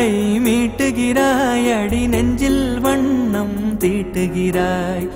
வாழை மீட்டுகிறாய் அடி நெஞ்சில் வண்ணம் தீட்டுகிறாய்.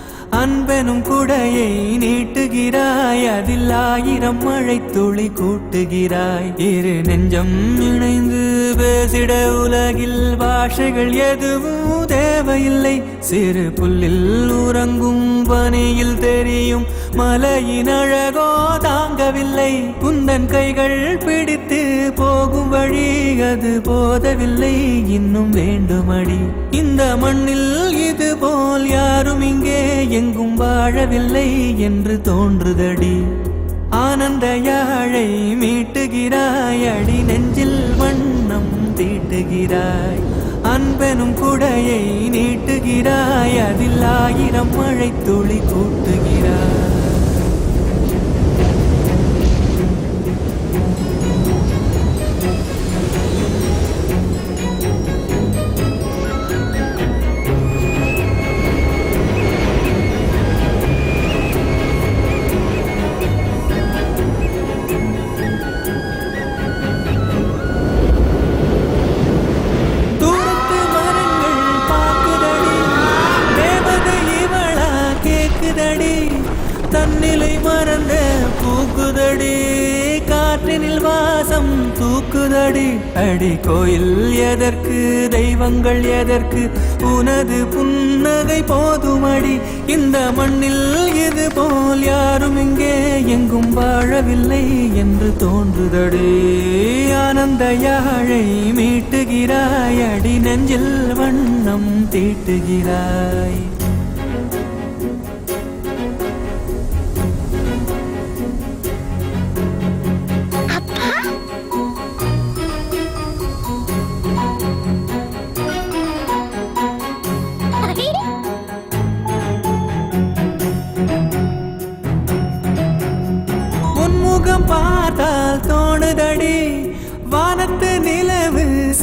அன்பெனும் குடையை நீட்டுகிறாய் அதில் ஆயிரம் மழை துளி கூட்டுகிறாய். இரு நெஞ்சம் இணைந்து பேசிட உலகில் பாஷைகள் எதுவும் தேவையில்லை. சிறு புல்லில் உறங்கும் பனியில் தெரியும் மலையின் அழகோ தாங்கவில்லை. குந்தன் கைகள் பிடித்து போகும் வழி அது போதவில்லை இன்னும் வேண்டுமடி. இந்த மண்ணில் இது போல் யாரும் இங்கே எங்கும் வாழவில்லை என்று தோன்றுதடி. ஆனந்த யாழை மீட்டுகிறாய் அடி நெஞ்சில் வண்ணம் தீட்டுகிறாய். அன்பெனும் குடையை நீட்டுகிறாய் அதில் ஆயிரம் மழை துளி கூட்டுகிறாய். வாசம் தூக்குதடி அடி கோயில் எதற்கு தெய்வங்கள் எதற்கு உனது புன்னகை போதுமடி. இந்த மண்ணில் இது போல் யாரும் இங்கே எங்கும் வாழவில்லை என்று தோன்றுதடி. ஆனந்த யாழை மீட்டுகிறாய் அடி நெஞ்சில் வண்ணம் தீட்டுகிறாய்.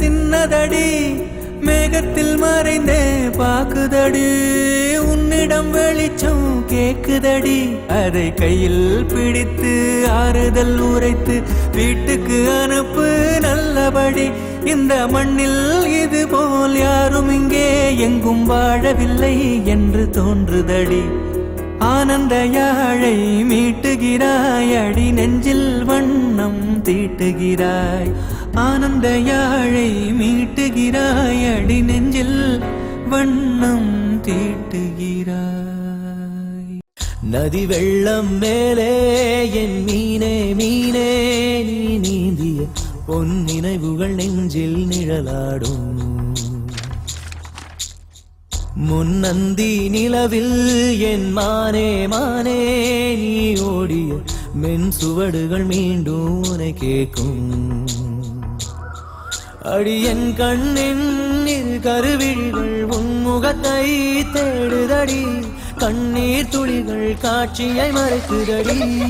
சின்னதடி மேகத்தில் மறைந்தே பாக்குதடி உன்னிடம் வெளிச்சம் கேக்குதடி அதை கையில் பிடித்து ஆறுதல் உரைத்து வீட்டுக்கு அனுப்பு நல்லபடி. இந்த மண்ணில் இது போல் யாரும் இங்கே எங்கும் வாழவில்லை என்று தோன்றுதடி. ஆனந்த யாழை மீட்டுகிறாய் அடி நெஞ்சில் வண்ணம் தீட்டுகிறாய். ஆனந்த யாழை மீட்டுகிறாய் அடி நெஞ்சில் வண்ணம் தீட்டுகிறாய். நதி வெள்ளம் மேலே என் மீனே மீனே நீ நீந்திய பொன் நினைவுகள் நெஞ்சில் நிழலாடும். முன்னந்தி நிலவில் என் மானே மானே நீ ஓடிய மென் சுவடுகள் மீண்டும் உனை கேட்கும். அடியன் கண்ணின் கருவிழிகள் உன்முகத்தை தேடுதடி. கண்ணீர் துளிகள் காட்சியை மறைக்குதடி.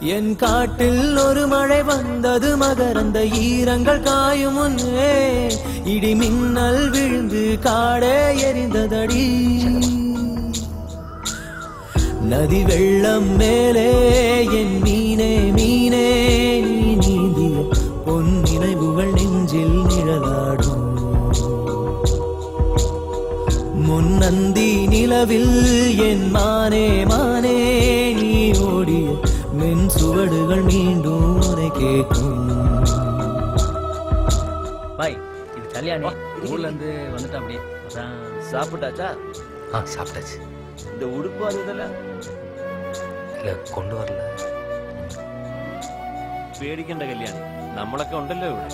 என் காட்டில் ஒரு மழை வந்தது மகரந்த ஈரங்கள் காயும் முன்னே. இடி மின்னல் விழுந்து காடே எரிந்ததடி. நதி வெள்ளம் மேலே என் மீனே மீனே. நிலவில் என் மானே மானே நீ ஓடிய மென் சுவடுகள் மீண்டும் உரை கேட்கும் பாய் இது கல்யாணி ஊர்ல இருந்து வந்துட்டா அப்படியே அதான் சாப்பிட்டாச்சா ஆ சாப்பிட்டாச்சு இந்த உடுப்பு வந்ததில்ல ഇല്ല കൊണ്ടുവരില്ല പേടിക്കണ്ട കല്യാണി നമ്മളൊക്കെ ഉണ്ടല്ലോ ഇവിടെ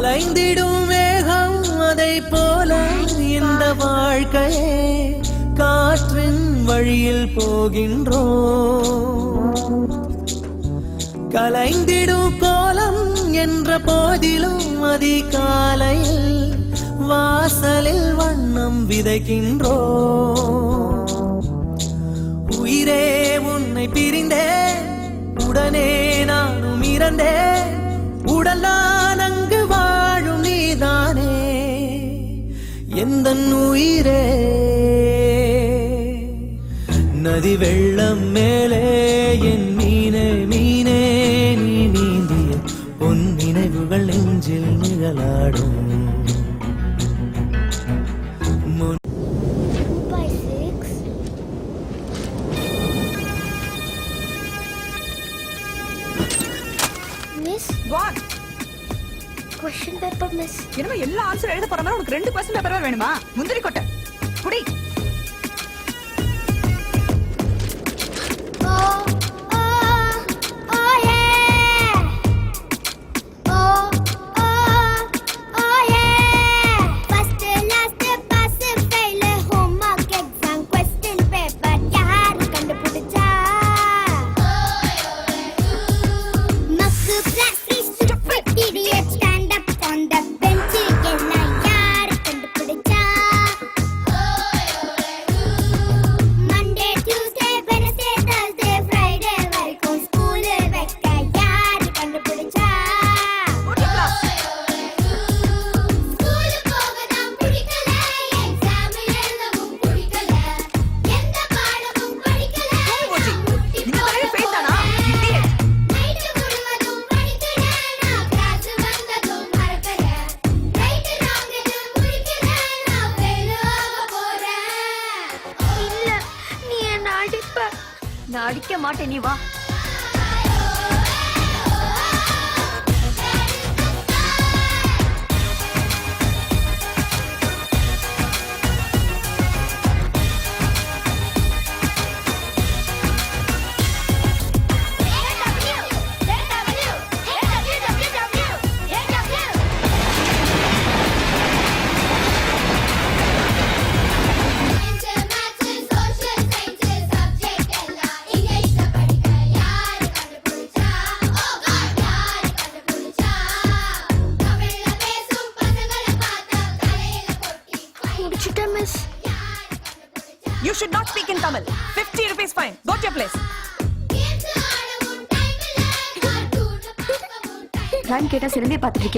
அலைந்திடும் வேகம் அதை போல இந்த வாழ்க்கையே காற்றின் வழியில் போகின்றோ கலைந்திடும் கோலம் என்ற போதிலும் அதிகாலையில் வாசலில் வண்ணம் விதைக்கின்றோ உயிரே உன்னை பிரிந்தேன் உடனே நானும் இறந்தேன் உடலா எந்த உயிரே நதி வெள்ளம் மேலே என் மீனே மீனே நீ நீந்திய பொன் நினைவுகள் நெஞ்சில் நிழலாடும் முன் by six. Miss, what question paper, miss. என்னமோ எல்லா ஆன்சர் எழுத போற உனக்கு ரெண்டு கொஸ்டின் பேப்பர் வேணுமா? முந்திரி நான் அடிக்க மாட்டேன் நீ வா. Speak in Tamil 50 rupees fine. Go to your place. Time கேட்டா சிறந்தே பார்த்துட்டு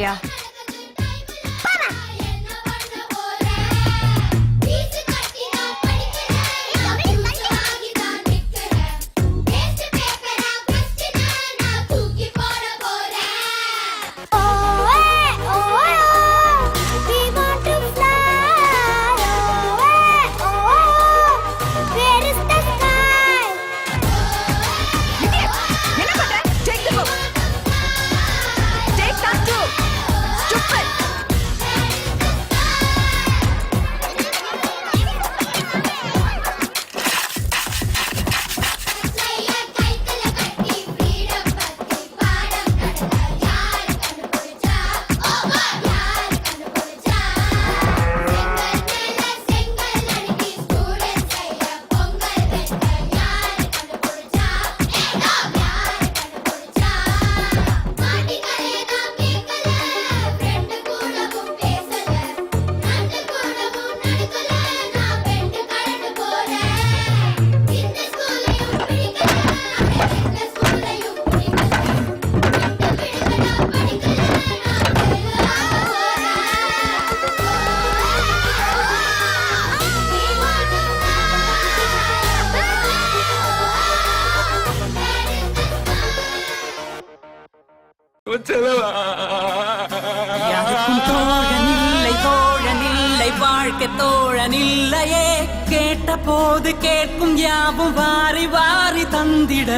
யாருக்கும் தோழனில்லை தோழனில்லை வாழ்க்கை தோழனில்லையே. கேட்ட போது கேட்கும் யாவும் வாரி வாரி தந்திட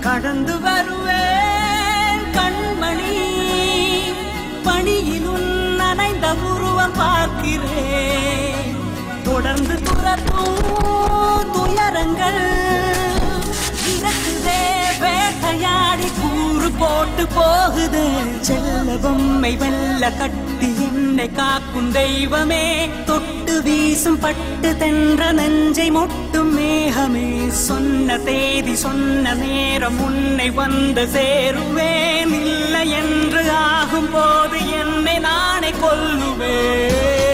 கடந்து வருவேன். கண்மணி பணியில் உன் நனைந்த உருவம் பார்க்கிறேன். தொடர்ந்து துரத்தும் துயரங்கள் போட்டு போகுது. செல்ல பொம்மை வெல்ல கட்டி என்னை காக்கும் தெய்வமே. தொட்டு வீசும் பட்டு தென்ற நெஞ்சை மொட்டும் மேகமே. சொன்ன தேதி சொன்ன நேரம் உன்னை வந்து சேருவேன். இல்லை என்று ஆகும் போது என்னை நானே கொல்லுவேன்.